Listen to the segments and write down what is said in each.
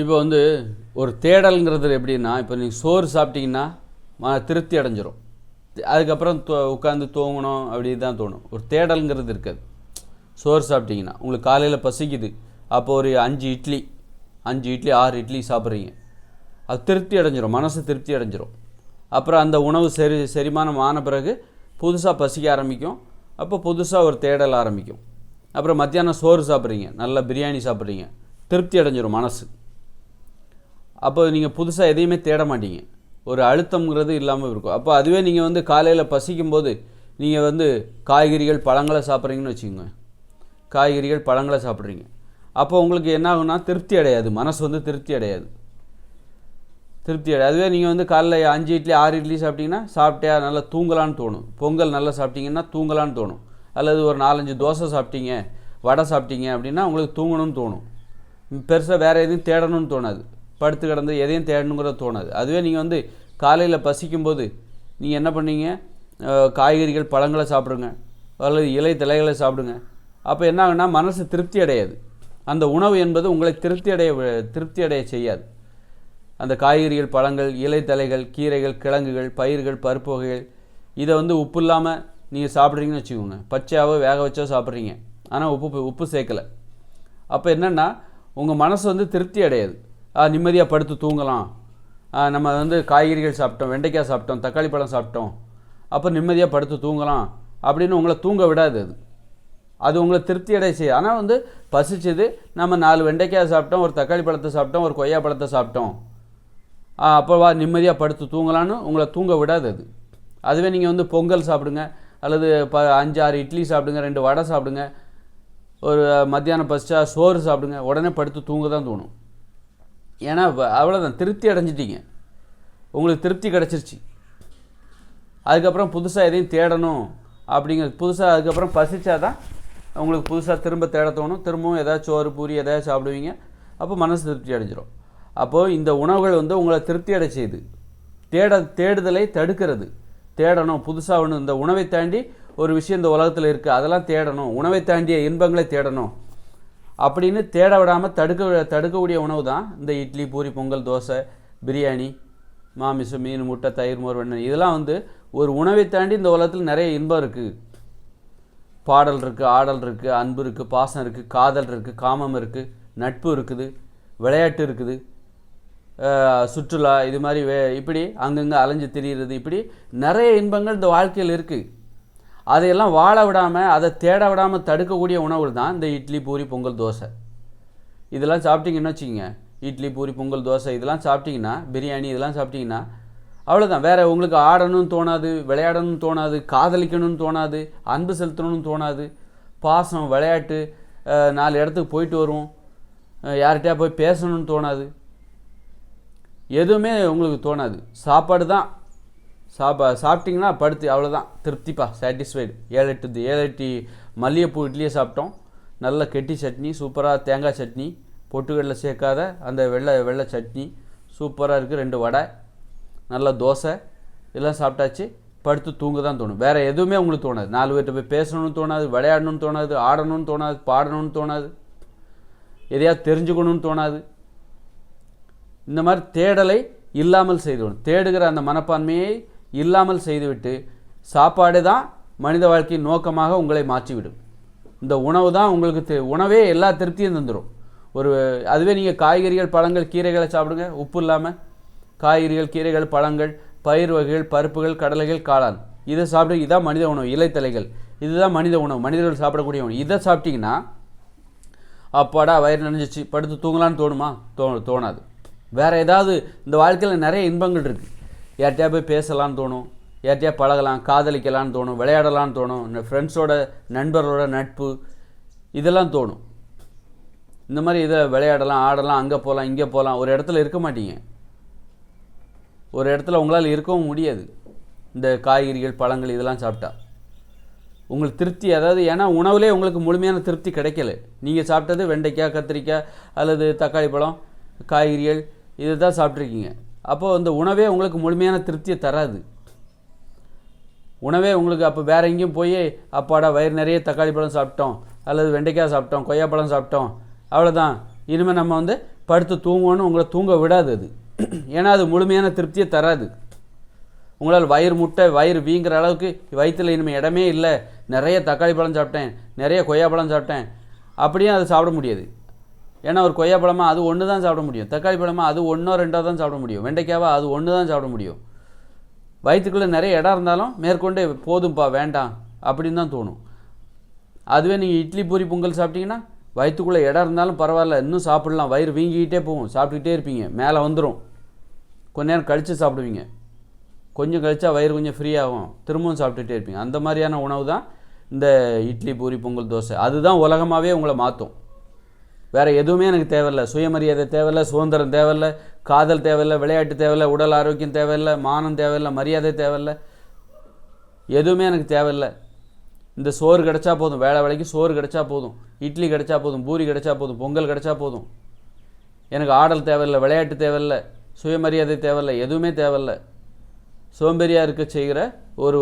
இப்போ வந்து ஒரு தேடல்ங்கிறது எப்படின்னா இப்போ நீங்கள் சோறு சாப்பிட்டீங்கன்னா திருப்தி அடைஞ்சிரும். அதுக்கப்புறம் உட்காந்து தூங்கணும் அப்படி தான் தோணும். ஒரு தேடல்ங்கிறது இருக்காது. சோறு சாப்பிட்டீங்கன்னா உங்களுக்கு காலையில் பசிக்குது. அப்போ ஒரு அஞ்சு இட்லி அஞ்சு இட்லி ஆறு இட்லி சாப்பிட்றீங்க. அது திருப்தி அடைஞ்சிரும். மனசு திருப்தி அடைஞ்சிரும். அப்புறம் அந்த உணவு சரி செரிமானம் ஆன பிறகு புதுசாக பசிக்க ஆரம்பிக்கும். அப்போ புதுசாக ஒரு தேடல் ஆரம்பிக்கும். அப்புறம் மத்தியானம் சோறு சாப்பிட்றீங்க. நல்ல பிரியாணி சாப்பிட்றீங்க. திருப்தி அடைஞ்சிரும் மனசு. அப்போ நீங்கள் புதுசாக எதையுமே தேட மாட்டீங்க. ஒரு அழுத்தம்ங்கிறது இல்லாமல் இருக்கும். அப்போ அதுவே நீங்கள் வந்து காலையில் பசிக்கும்போது நீங்கள் வந்து காய்கறிகள் பழங்களை சாப்பிட்றீங்கன்னு வச்சுக்கோங்க. காய்கறிகள் பழங்களை சாப்பிட்றீங்க. அப்போ உங்களுக்கு என்ன ஆகும்னா திருப்தி அடையாது. மனசு வந்து திருப்தி அடையாது. திருப்தி அடையாது. அதுவே நீங்கள் வந்து காலையில் அஞ்சு இட்லி ஆறு இட்லி சாப்பிட்டீங்கன்னா சாப்பிட்டியா நல்லா தூங்கலான்னு தோணும். பொங்கல் நல்லா சாப்பிட்டீங்கன்னா தூங்கலான்னு தோணும். அல்லது ஒரு நாலஞ்சு தோசை சாப்பிட்டீங்க வடை சாப்பிட்டீங்க அப்படின்னா உங்களுக்கு தூங்கணும்னு தோணும். பெருசாக வேறு எதுவும் தேடணும்னு தோணாது. படுத்து கிடந்து எதையும் தேடணுங்கிறத தோணாது. அதுவே நீங்கள் வந்து காலையில் பசிக்கும்போது நீங்கள் என்ன பண்ணீங்க? காய்கறிகள் பழங்களை சாப்பிடுங்க. அல்லது இலை தலைகளை சாப்பிடுங்க. அப்போ என்ன ஆகுன்னா மனசு திருப்தி அடையாது. அந்த உணவு என்பது உங்களை திருப்தி அடைய திருப்தி அடைய செய்யாது. அந்த காய்கறிகள் பழங்கள் இலை தலைகள் கீரைகள் கிழங்குகள் பயிர்கள் பருப்பு வகைகள் இதை வந்து உப்பு இல்லாமல் நீங்கள் சாப்பிட்றீங்கன்னு வச்சுக்கோங்க. பச்சையாவோ வேக வச்சோ சாப்பிட்றீங்க. ஆனால் உப்பு உப்பு சேர்க்கலை. அப்போ என்னென்னா உங்கள் மனசு வந்து திருப்தி அடையாது. நிம்மதியாக படுத்து தூங்கலாம். நம்ம வந்து காய்கறிகள் சாப்பிட்டோம் வெண்டைக்காய் சாப்பிட்டோம் தக்காளி பழம் சாப்பிட்டோம். அப்போ நிம்மதியாக படுத்து தூங்கலாம் அப்படின்னு உங்களை தூங்க விடாது அது. அது உங்களை திருப்தி அடைய செய்யும் ஆனால் வந்து பசிச்சது நம்ம நாலு வெண்டைக்காய் சாப்பிட்டோம் ஒரு தக்காளி பழத்தை சாப்பிட்டோம் ஒரு கொய்யா பழத்தை சாப்பிட்டோம். அப்போ வா நிம்மதியாக படுத்து தூங்கலான்னு உங்களை தூங்க விடாது அது. அதுவே நீங்கள் வந்து பொங்கல் சாப்பிடுங்க அல்லது ப அஞ்சு ஆறு இட்லி சாப்பிடுங்க ரெண்டு வடை சாப்பிடுங்க ஒரு மத்தியானம் பசிச்சா சோறு சாப்பிடுங்க உடனே படுத்து தூங்க தான் தோணும். ஏன்னா வ- அவ்வளோதான் திருப்தி அடைஞ்சிட்டீங்க. உங்களுக்கு திருப்தி கிடச்சிருச்சு. அதுக்கப்புறம் புதுசாக எதையும் தேடணும் அப்படிங்கிறது புதுசாக அதுக்கப்புறம் பசிச்சா தான் உங்களுக்கு புதுசாக திரும்ப தேட தோணும். திரும்பவும் ஏதாச்சும் சோறு பூரி எதாவது சாப்பிடுவீங்க. அப்போ மனசு திருப்தி அடைஞ்சிரும். அப்போது இந்த உணவுகள் வந்து உங்களை திருப்தி அடை தேட தேடுதலை தடுக்கிறது. தேடணும். புதுசாக ஒன்று இந்த உணவை தாண்டி ஒரு விஷயம் இந்த உலகத்தில் இருக்குது அதெல்லாம் தேடணும். உணவை தாண்டிய இன்பங்களை தேடணும். அப்படின்னு தேட விடாமல் தடுக்க தடுக்கக்கூடிய உணவு தான் இந்த இட்லி பூரி பொங்கல் தோசை பிரியாணி மாமிசம் மீன் முட்டை தயிர் மோர் வெண்ணெய். இதெல்லாம் வந்து ஒரு உணவை தாண்டி இந்த உலகத்தில் நிறைய இன்பம் இருக்குது பாடல் இருக்குது ஆடல் இருக்குது அன்பு இருக்குது பாசம் இருக்குது காதல் இருக்குது காமம் இருக்குது நட்பு இருக்குது விளையாட்டு இருக்குது. சுற்றுலா இது மாதிரி வே இப்படி அங்கங்கே அலைஞ்சு திரியிறது இப்படி நிறைய இன்பங்கள் இந்த வாழ்க்கையில் இருக்குது அதையெல்லாம் வாழ விடாமல் அதை தேட விடாமல் தடுக்கக்கூடிய உணவுகள் தான் இந்த இட்லி பூரி பொங்கல் தோசை. இதெல்லாம் சாப்பிட்டீங்கன்னு வச்சுக்கோங்க. இட்லி பூரி பொங்கல் தோசை இதெல்லாம் சாப்பிட்டிங்கன்னா பிரியாணி இதெல்லாம் சாப்பிட்டிங்கன்னா அவ்வளோதான் வேறு உங்களுக்கு ஆடணும்னு தோணாது விளையாடணும்னு தோணாது காதலிக்கணும்னு தோணாது அன்பு செலுத்தணும்னு தோணாது. பாசம் விளையாட்டு நாலு இடத்துக்கு போயிட்டு வருவோம் யார்கிட்டயா போய் பேசணும்னு தோணாது. எதுவுமே உங்களுக்கு தோணாது. சாப்பாடு தான் சாப்பா சாப்பிட்டிங்கன்னா படுத்து அவ்வளோதான் திருப்திப்பா சாட்டிஸ்ஃபைடு ஏழு எட்டு ஏழு எட்டு மல்லிகைப்பூ இட்லியை சாப்பிட்டோம். நல்ல கெட்டி சட்னி சூப்பராக தேங்காய் சட்னி. பொட்டுக்கடலை சேர்க்காத அந்த வெள்ளை வெள்ளை சட்னி. சூப்பராக இருக்குது ரெண்டு வடை. நல்ல தோசை. இதெல்லாம் சாப்பிட்டாச்சு. படுத்து தூங்க தான் தோணும். வேறு எதுவுமே உங்களுக்கு தோணாது. நாலு பேர்கிட்ட போய் பேசணும்னு தோணாது விளையாடணும்னு தோணாது ஆடணும்னு தோணாது பாடணும்னு தோணாது. எதையாவது தெரிஞ்சுக்கணும்னு தோணாது. இந்த மாதிரி தேடலை இல்லாமல் செய்தோணும் தேடுகிற அந்த மனப்பான்மையை இல்லாமல் செய்துவிட்டு சாப்பாடு தான் மனித வாழ்க்கையின் நோக்கமாக உங்களை மாற்றிவிடும். இந்த உணவு தான் உங்களுக்கு தெ- உணவே எல்லா திருப்தியும் தந்துடும் ஒரு அதுவே நீங்கள் காய்கறிகள் பழங்கள் கீரைகளை சாப்பிடுங்க. உப்பு இல்லாமல் காய்கறிகள் கீரைகள் பழங்கள் பயிர் வகைகள் பருப்புகள் கடலைகள் காளான். இதை சாப்பிடு இதான் மனித உணவு இலைத்தலைகள். இதுதான் மனித உணவு மனிதர்கள் சாப்பிடக்கூடிய உணவு. இதை சாப்பிட்டிங்கன்னா அப்பாடா வயிறு நினைஞ்சிச்சு படுத்து தூங்கலான்னு தோணுமா? தோ தோணாது. வேறு ஏதாவது இந்த வாழ்க்கையில் நிறைய இன்பங்கள் இருக்குது யார்கிட்டயா போய் பேசலான்னு தோணும்? யார்கிட்டயா பழகலாம் காதலிக்கலான்னு தோணும்? விளையாடலான்னு தோணும்? ஃப்ரெண்ட்ஸோட நண்பர்களோட நட்பு இதெல்லாம் தோணும். இந்த மாதிரி இதை விளையாடலாம் ஆடலாம் அங்கே போகலாம் இங்கே போகலாம் ஒரு இடத்துல இருக்க மாட்டீங்க. ஒரு இடத்துல உங்களால் இருக்கவும் முடியாது. இந்த காய்கறிகள் பழங்கள் இதெல்லாம் சாப்பிட்டா. உங்களுக்கு திருப்தி அதாவது ஏன்னா உணவுலே உங்களுக்கு முழுமையான திருப்தி கிடைக்கல. நீங்கள் சாப்பிட்டது வெண்டைக்காய் கத்திரிக்காய் அல்லது தக்காளி பழம் காய்கறிகள் இதை தான் சாப்பிட்ருக்கீங்க அப்போது அந்த உணவே உங்களுக்கு முழுமையான திருப்தியை தராது. உணவே உங்களுக்கு அப்போ வேற எங்கேயும் போய் அப்பாடா வயிறு நிறைய தக்காளி பழம் சாப்பிட்டோம் அல்லது வெண்டைக்காய் சாப்பிட்டோம் கொய்யாப்பழம் சாப்பிட்டோம் அவ்வளோதான் இனிமேல் நம்ம வந்து படுத்து தூங்கணும்னு உங்களை தூங்க விடாது அது. ஏன்னா அது முழுமையான திருப்தியை தராது. உங்களால் வயிறு முட்டை வயிறு வீங்கிற அளவுக்கு வயிற்றில் இனிமேல் இடமே இல்லை. நிறைய தக்காளி பழம் சாப்பிட்டேன் நிறைய கொய்யாப்பழம் சாப்பிட்டேன். அப்படியும் அதை சாப்பிட முடியாது. ஏன்னா ஒரு கொய்யா பழமாக அது ஒன்று தான் சாப்பிட முடியும். தக்காளி பழமாக அது ஒன்றோ ரெண்டோ தான் சாப்பிட முடியும். வெண்டைக்காவா அது ஒன்று தான் சாப்பிட முடியும். வயிற்றுக்குள்ளே நிறைய இடம் இருந்தாலும் மேற்கொண்டு போதும்ப்பா வேண்டாம் அப்படின்னு தான் தோணும். அதுவே நீங்கள் இட்லி பூரி பொங்கல் சாப்பிட்டீங்கன்னா வயிற்றுக்குள்ளே இடம் இருந்தாலும் பரவாயில்ல இன்னும் சாப்பிடலாம். வயிறு வீங்கிக்கிட்டே போகும். சாப்பிட்டுக்கிட்டே இருப்பீங்க. மேலே வந்துடும் கொஞ்ச நேரம் கழித்து சாப்பிடுவீங்க. கொஞ்சம் கழிச்சா வயிறு கொஞ்சம் ஃப்ரீ ஆகும். திரும்பவும் சாப்பிட்டுட்டே இருப்பீங்க. அந்த மாதிரியான உணவு தான் இந்த இட்லி பூரி பொங்கல் தோசை. அதுதான் உலகமாகவே உங்களை மாற்றும். வேறு எதுவுமே எனக்கு தேவையில்ல. சுயமரியாதை தேவையில்ல சுதந்திரம் தேவையில்ல காதல் தேவையில்ல விளையாட்டு தேவையில்ல உடல் ஆரோக்கியம் தேவையில்ல மானம் தேவையில்ல மரியாதை தேவையில்ல. எதுவுமே எனக்கு தேவையில்ல. இந்த சோறு கிடைச்சா போதும் வேலை வேலைக்கு சோறு கிடைச்சா போதும் இட்லி கிடைச்சா போதும் பூரி கிடைச்சா போதும் பொங்கல் கிடைச்சா போதும். எனக்கு ஆடல் தேவையில்லை விளையாட்டு தேவையில்ல சுயமரியாதை தேவையில்லை எதுவுமே தேவையில்லை. சோம்பேறியாக இருக்க செய்கிற ஒரு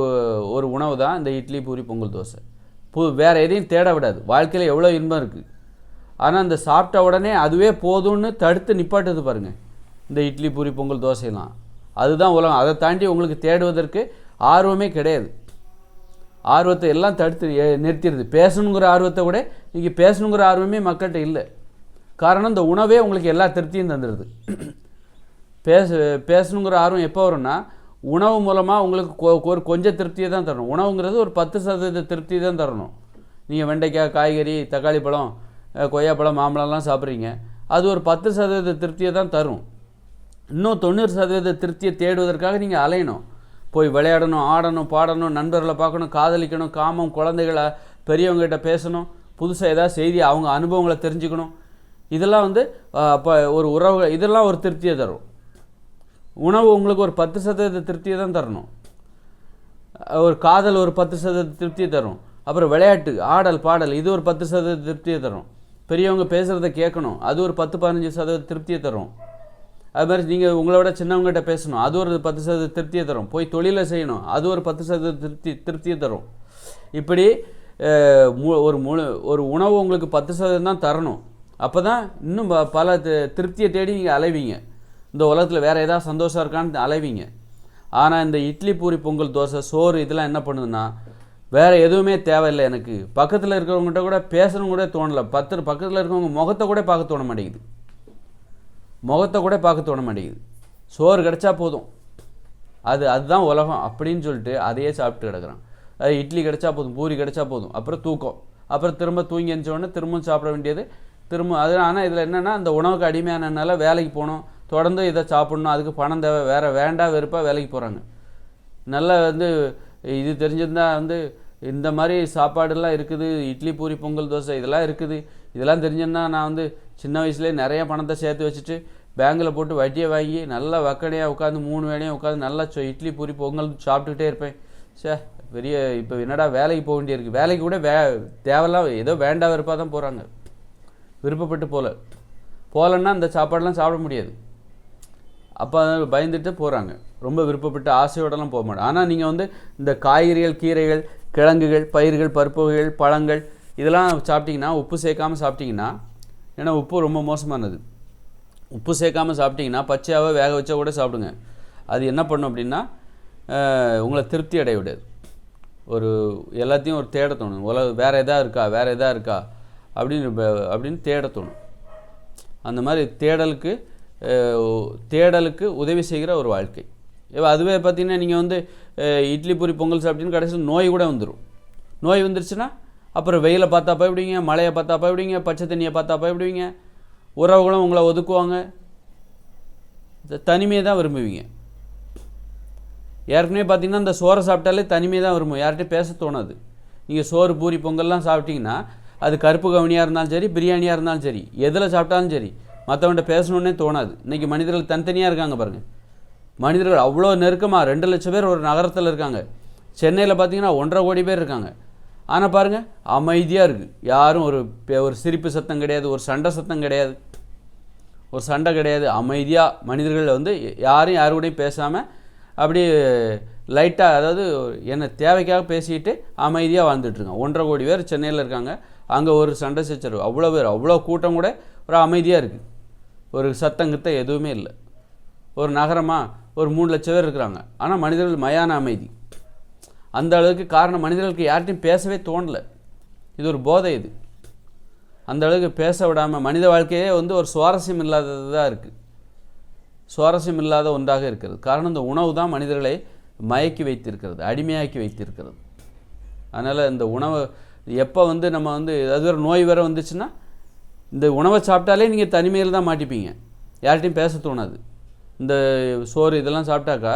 ஒரு உணவு தான் இந்த இட்லி பூரி பொங்கல் தோசை. பு வேறு எதையும் தேட விடாது. வாழ்க்கையில் எவ்வளோ இன்பம் இருக்குது ஆனால் அந்த சாப்பிட்ட உடனே அதுவே போதும்னு தடுத்து நிப்பாட்டுது பாருங்கள் இந்த இட்லி பூரி பொங்கல் தோசையெல்லாம். அதுதான் உலகம். அதை தாண்டி உங்களுக்கு தேடுவதற்கு ஆர்வமே கிடையாது. ஆர்வத்தை எல்லாம் தடுத்து நிறுத்திடுது. பேசணுங்கிற ஆர்வத்தை விட நீங்கள் பேசணுங்கிற ஆர்வமே மக்கள்கிட்ட இல்லை. காரணம் இந்த உணவே உங்களுக்கு எல்லா திருப்தியும் தந்துடுது. பேச பேசணுங்கிற ஆர்வம் எப்போ வரும்னா உணவு மூலமாக உங்களுக்கு கொ- ஒரு கொஞ்சம் திருப்தியை தான் தரணும். உணவுங்கிறது ஒரு பத்து சதவீத திருப்தி தான் தரணும். நீங்கள் வெண்டைக்காய் காய்கறி தக்காளி பழம் கொய்யாப்பழம் மாம்பழம்லாம் சாப்பிட்றீங்க. அது ஒரு பத்து சதவீத திருப்தியை தான் தரும். இன்னும் தொண்ணூறு சதவீத திருப்தியை தேடுவதற்காக நீங்கள் அலையணும். போய் விளையாடணும் ஆடணும் பாடணும் நண்பர்களை பார்க்கணும் காதலிக்கணும் காமம் குழந்தைகளை பெரியவங்ககிட்ட பேசணும் புதுசாக ஏதாவது செய்தி அவங்க அனுபவங்களை தெரிஞ்சுக்கணும். இதெல்லாம் வந்து இப்போ ஒரு உறவு இதெல்லாம் ஒரு திருப்தியை தரும். உணவு உங்களுக்கு ஒரு பத்து சதவீத திருப்தியை தான் தரணும். ஒரு காதல் ஒரு பத்து சதவீத திருப்தியை தரும். அப்புறம் விளையாட்டு ஆடல் பாடல் இது ஒரு பத்து சதவீத திருப்தியை தரும். பெரியவங்க பேசுகிறத கேட்கணும். அது ஒரு பத்து பதினஞ்சு சதவீத திருப்தியை தரும். அது மாதிரி நீங்கள் உங்களோட சின்னவங்ககிட்ட பேசணும். அது ஒரு பத்து சதவீத திருப்தியை தரும். போய் தொழிலை செய்யணும். அது ஒரு பத்து சதவீத திருப்தி திருப்தியை தரும். இப்படி மு- ஒரு முழு ஒரு உணவு உங்களுக்கு பத்து சதவீதம் தான் தரணும். அப்போ தான் இன்னும் ப- பல திருப்தியை தேடி நீங்கள் அலைவீங்க. இந்த உலகத்தில் வேறு ஏதாவது சந்தோஷம் இருக்கான்னு அலைவீங்க. ஆனால் இந்த இட்லி பூரி பொங்கல் தோசை சோறு இதெல்லாம் என்ன பண்ணுதுன்னா வேறு எதுவுமே தேவையில்லை எனக்கு. பக்கத்தில் இருக்கிறவங்ககிட்ட கூட பேசணும் கூட தோணலை. பத்து பக்கத்தில் இருக்கிறவங்க முகத்தை கூட பார்க்க தோண மாட்டேங்குது. முகத்தை கூட பார்க்க தோண மாட்டேங்குது. சோறு கிடைச்சா போதும். அது அதுதான் உலகம் அப்படின்னு சொல்லிட்டு அதையே சாப்பிட்டு கிடக்குறான். அது இட்லி கிடச்சா போதும் பூரி கிடைச்சா போதும். அப்புறம் தூக்கம். அப்புறம் திரும்ப தூங்கி எழுந்தோடனே திரும்பவும் சாப்பிட வேண்டியது திரும்ப அது ஆனால் இதில் என்னென்னா அந்த உணவுக்கு அடிமையானனால வேலைக்கு போகணும் தொடர்ந்து இதை சாப்பிடணும். அதுக்கு பணம் தேவை. வேறு வேண்டாம் வெறுப்பாக வேலைக்கு போகிறாங்க நல்லா வந்து இது தெரிஞ்சிருந்தால் வந்து இந்த மாதிரி சாப்பாடுலாம் இருக்குது இட்லி பூரி பொங்கல் தோசை இதெல்லாம் இருக்குது. இதெல்லாம் தெரிஞ்சுன்னா நான் வந்து சின்ன வயசுலேயே நிறைய பணத்தை சேர்த்து வச்சுட்டு பேங்கில் போட்டு வட்டியை வாங்கி நல்லா வக்கடையாக உட்காந்து மூணு வேலையும் உட்காந்து நல்லா சொ- இட்லி பூரி பொங்கல் சாப்பிட்டுக்கிட்டே இருப்பேன். சே பெரிய இப்போ என்னடா வேலைக்கு போக வேண்டியிருக்கு. வேலைக்கு கூட வே தேவையில்லாம் ஏதோ வேண்டா வெறுப்பாக தான் போகிறாங்க விருப்பப்பட்டு போகல போகலன்னா அந்த சாப்பாடெல்லாம் சாப்பிட முடியாது. அப்போ பயந்துட்டு போகிறாங்க ரொம்ப விருப்பப்பட்டு ஆசையோடலாம் போக மாட்டோம் ஆனால் நீங்கள் வந்து இந்த காய்கறிகள் கீரைகள் கிழங்குகள் பயிர்கள் பருப்புகள் பழங்கள் இதெல்லாம் சாப்பிட்டிங்கன்னா உப்பு சேர்க்காம சாப்பிட்டிங்கன்னா ஏன்னா உப்பு ரொம்ப மோசமானது. உப்பு சேர்க்காம சாப்பிட்டிங்கன்னா பச்சையாகவே வேக வச்சா கூட சாப்பிடுங்க. அது என்ன பண்ணும் அப்படின்னா உங்களை திருப்தி அடைய விடாது. ஒரு எல்லாத்தையும் ஒரு தேட தோணும். உலக வேறு எதாக இருக்கா? வேறு எதாக இருக்கா? அப்படின்னு அப்படின்னு தேட தோணும். அந்த மாதிரி தேடலுக்கு தேடலுக்கு உதவி செய்கிற ஒரு வாழ்க்கை. அதுவே பார்த்தீங்கன்னா நீங்கள் வந்து இட்லி பூரி பொங்கல் சாப்பிட்டீங்கன்னு கடைசியில் நோய் கூட வந்துடும் நோய் வந்துருச்சுன்னா அப்புறம் வெயிலை பார்த்தா பயப்படுவீங்க மழையை பார்த்தா பயப்படுவீங்க பச்சை தண்ணியை பார்த்தா பயப்படுவீங்க உறவுகளும் உங்களை ஒதுக்குவாங்க. தனிமையை தான் விரும்புவீங்க. ஏற்கனவே பார்த்தீங்கன்னா இந்த சோறை சாப்பிட்டாலே தனிமையை தான் விரும்பும். யார்கிட்டயும் பேச தோணாது. நீங்கள் சோறு பூரி பொங்கல்லாம் சாப்பிட்டீங்கன்னா அது கருப்பு கவனியாக இருந்தாலும் சரி பிரியாணியாக இருந்தாலும் சரி எதில் சாப்பிட்டாலும் சரி மற்றவன்கிட்ட பேசணுன்னே தோணாது. இன்றைக்கி மனிதர்கள் தனித்தனியாக இருக்காங்க பாருங்கள் மனிதர்கள் அவ்வளோ நெருக்கமாக ரெண்டு லட்சம் பேர் ஒரு நகரத்தில் இருக்காங்க. சென்னையில் பார்த்தீங்கன்னா ஒன்றரை கோடி பேர் இருக்காங்க. ஆனால் பாருங்கள் அமைதியாக இருக்குது யாரும் ஒரு ஒரு சிரிப்பு சத்தம் கிடையாது ஒரு சண்டை சத்தம் கிடையாது. ஒரு சண்டை கிடையாது. அமைதியாக மனிதர்கள் வந்து யாரும் யாரு கூடயும் பேசாமல் அப்படியே லைட்டாக அதாவது என்ன தேவைக்காக பேசிக்கிட்டு அமைதியாக வாழ்ந்துட்டுருக்காங்க ஒன்றரை கோடி பேர் சென்னையில் இருக்காங்க. அங்கே ஒரு சண்டை சச்சரவு. அவ்வளோ பேர் அவ்வளோ கூட்டம் கூட ஒரு அமைதியாக இருக்குது ஒரு சத்தங்கித்த எதுவுமே இல்லை. ஒரு நகரமாக ஒரு மூணு லட்சம் பேர் இருக்கிறாங்க. ஆனால் மனிதர்கள் மயான அமைதி. அந்த அளவுக்கு காரணம் மனிதர்களுக்கு யார்கிட்டையும் பேசவே தோணலை. இது ஒரு போதை இது. அந்த அளவுக்கு பேச விடாமல் மனித வாழ்க்கையே வந்து ஒரு சுவாரஸ்யம் இல்லாததாக இருக்குது சுவாரஸ்யம் இல்லாத ஒன்றாக இருக்கிறது. காரணம் இந்த உணவு தான் மனிதர்களை மயக்கி வைத்திருக்கிறது அடிமையாக்கி வைத்திருக்கிறது. அதனால் இந்த உணவை எப்போ வந்து நம்ம வந்து அது வேறு நோய் வேறு வந்துச்சுன்னா இந்த உணவை சாப்பிட்டாலே நீங்கள் தனிமையில் தான் மாட்டிப்பீங்க. யார்கிட்டையும் பேச தோணாது. இந்த சோறு இதெல்லாம் சாப்பிட்டாக்கா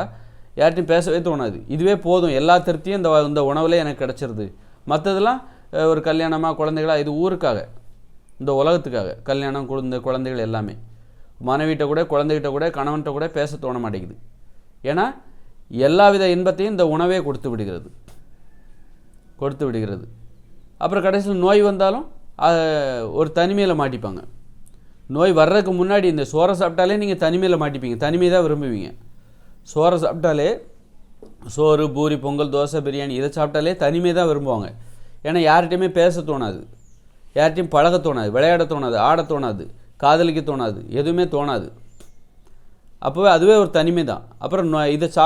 யார்கிட்டையும் பேசவே தோணாது. இதுவே போதும். எல்லா திருப்தியும் இந்த இந்த உணவில் எனக்கு கிடச்சிருது. மற்றதெல்லாம் ஒரு கல்யாணமாக குழந்தைகளாக இது ஊருக்காக. இந்த உலகத்துக்காக. கல்யாணம் குழந்த குழந்தைகள் எல்லாமே. மனைவிட்ட கூட குழந்தைகிட்ட கூட கணவன்கிட்ட கூட பேச தோண மாட்டேங்குது. ஏன்னா எல்லா வித இன்பத்தையும் இந்த உணவே கொடுத்து விடுகிறது. கொடுத்து விடுகிறது. அப்புறம் கடைசியில் நோய் வந்தாலும் ஒரு தனிமையில் மாட்டிப்பாங்க. நோய் வர்றதுக்கு முன்னாடி இந்த சோறை சாப்பிட்டாலே நீங்கள் தனிமையில் மாட்டிப்பீங்க. தனிமை தான் விரும்புவீங்க. சோறை சாப்பிட்டாலே சோறு பூரி பொங்கல் தோசை பிரியாணி இதை சாப்பிட்டாலே தனிமை தான் விரும்புவாங்க. ஏன்னா யார்கிட்டையுமே பேச தோணாது. யார்கிட்டையும் பழக தோணாது. விளையாட தோணாது. ஆட தோணாது. காதலிக்க தோணாது. எதுவுமே தோணாது. அப்போவே அதுவே ஒரு தனிமை தான் அப்புறம் இதை சா